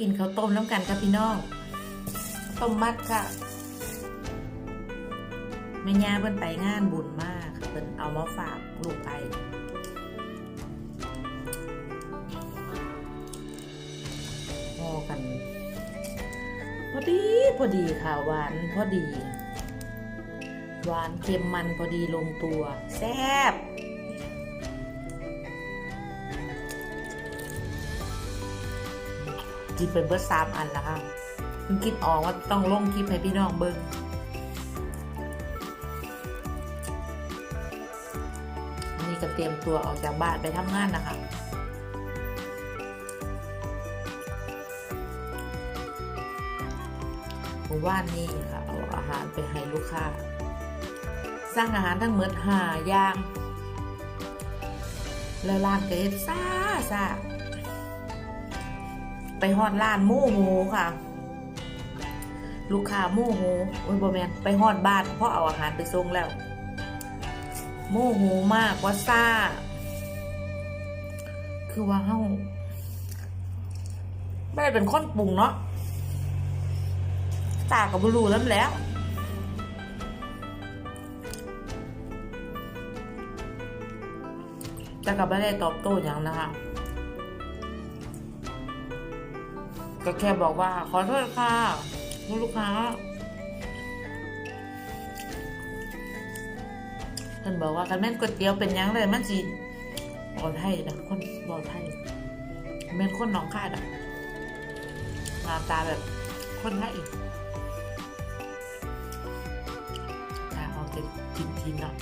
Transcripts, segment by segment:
กินข้าวต้มน้ำกันค่ะพี่น้องต้มมัดค่ะแม่ย่าเพิ่นไปงานบุญมากเพิ่นเอามาฝากลูกไปพอกัน พอดีพอดีค่ะหวานพอดี หวานเค็มมันพอดีลงตัว แซ่บ กินเป็นเบิร์ดสามอันแล้วค่ะเพิ่งคิดออกว่าต้องลงคลิปให้พี่น้องเบิ้งน,นี่ก็เตรียมตัวออกจากบ้านไปทำงานนะคะหมู่บ้านนี่ค่ะเอาอาหารไปให้ลูกค้า สร้างอาหารทั้งหมดหาอย่าง แล้วร้านก็เฮ็ดซ่าซ่า ไปฮอดร้านหมูหมูค่ะ ลูกค้าหมูหมูโอ้ยบ่แมนไปฮอดบ้านเพราะเอาอาหารไปส่งแล้วหมูหมูมากว่าซ่า คือว่าเฮาไม่ได้เป็นคนปรุงเนาะตากับบรูแล้วแล้วจะกลับไม่ได้ตอบโต้อย่างนะคะ ก็แค่บอกว่าขอโทษค่ะคุณลูกค้าเพิ่นบอกว่าคันแม่นก๋วยเตี๋ยวเป็นยังเลยมันจีบอกไทยนะคนบอกไทยแม่นคนหนองคายนะหน้าตาแบบคนไทยถ้าเอาจะกินทีเนาะ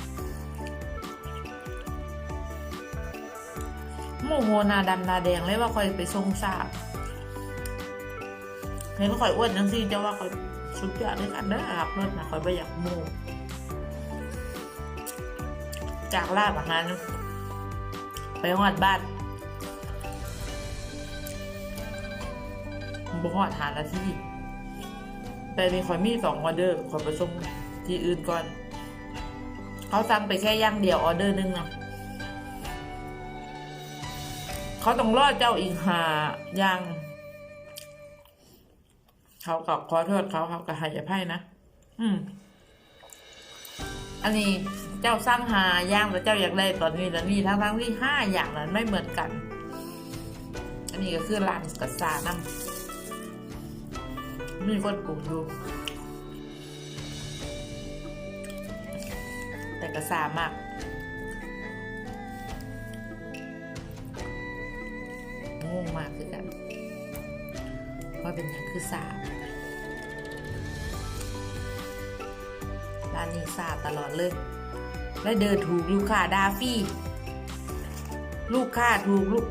โมโหนาดำนาแดงเลยว่าคอยไปทรงสาบ เห็นว่าคอยอ้วนจังสิจะว่าคอยสุดยอดด้วยกันเด้อครับเลิศนะคอยไปอยากโมจากลาบอาหารไปหอดบ้านบ่หอดหาละที่ แต่นี่คอยมีสองออเดอร์คอยไปส่งที่อื่นก่อน เขาสั่งไปแค่ย่างเดียวออเดอร์หนึงเนาะเขาต้องรอดเจ้าอีกหาย่าง เขากับขอโทษเขาเขากับหายไพ่นะอืม อันนี้เจ้าสร้างหาย่างแต่เจ้าอยากได้ตอนนี้แล้วนี่ทั้งทั้งที่ห้าอย่างนั้นไม่เหมือนกัน อันนี้ก็คือร้านกัสซาน้ำมีคนปลูกอยู่แต่ก็สามากงงมากคือกัน ว่าเป็นอย่างคือสามร้านนี้สาตลอดเลย และเดินถูกลูกค้าดาฟี่ลูกค้าถูกลูก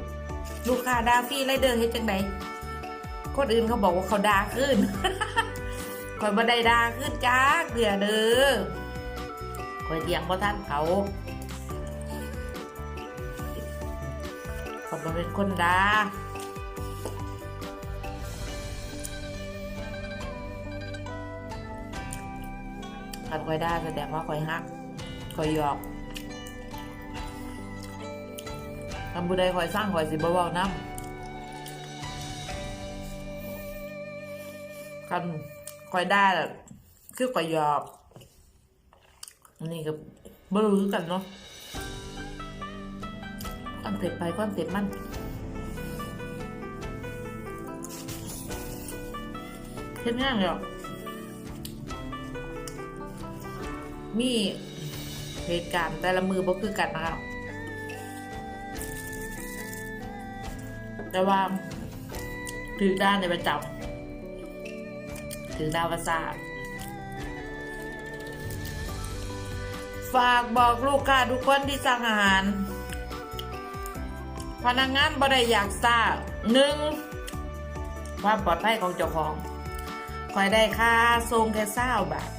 ลูกค้าดาฟี่และเดินเฮ็ดจังไดคนอื่นเขาบอกว่าเขาดาขึ้นคอยบ่ได้ดาขึ้นจ้าเกลือเด้อคอยเลี้ยงเพ่ท่านเขาเขาบ่เป็นคนดา คันคอยได้แสดงว่าคอยฮักคอยหยอกคำบุใดคอยสร้างคอยสิบ่เว้าน้ำคันคอยได้ล่ะคือคอยหยอกอันนี้ก็บรู้คือกันเนาะความเสร็จไปความเสร็จมันเฮ็ดง่ายเลยอะ มีเหตุการณ์แต่ละมือบ่คือกันนะครับแต่ว่าถือด้านในประจำถือดาวประสาทฝากบอกลูกค้าทุกคนที่สั่งอาหาร พนักงานบ่ไดอยากทราบหนึ่งความปลอดภัยของเจ้าของคอยได้ค่าทรงแค่เศร้าบาท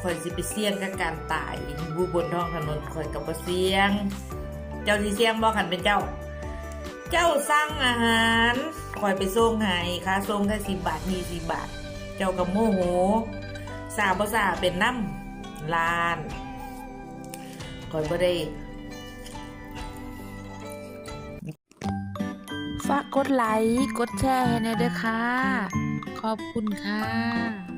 คอยสิไปเสี่ยงกับการตายบูบนท้องถนนคอยกับเสี่ยง เจ้าที่เสี่ยงบอกขันเป็นเจ้า เจ้าสั่งอาหารคอยไปส่งให้ค่าส่งแค่สิบบาทยี่สิบบาท เจ้ากับโมโหสาบสาเป็นน้ำลานคอยบ่ได้ฝากกดไลค์ กดแชร์ให้หนะเด้อค่ะ ขอบคุณค่ะ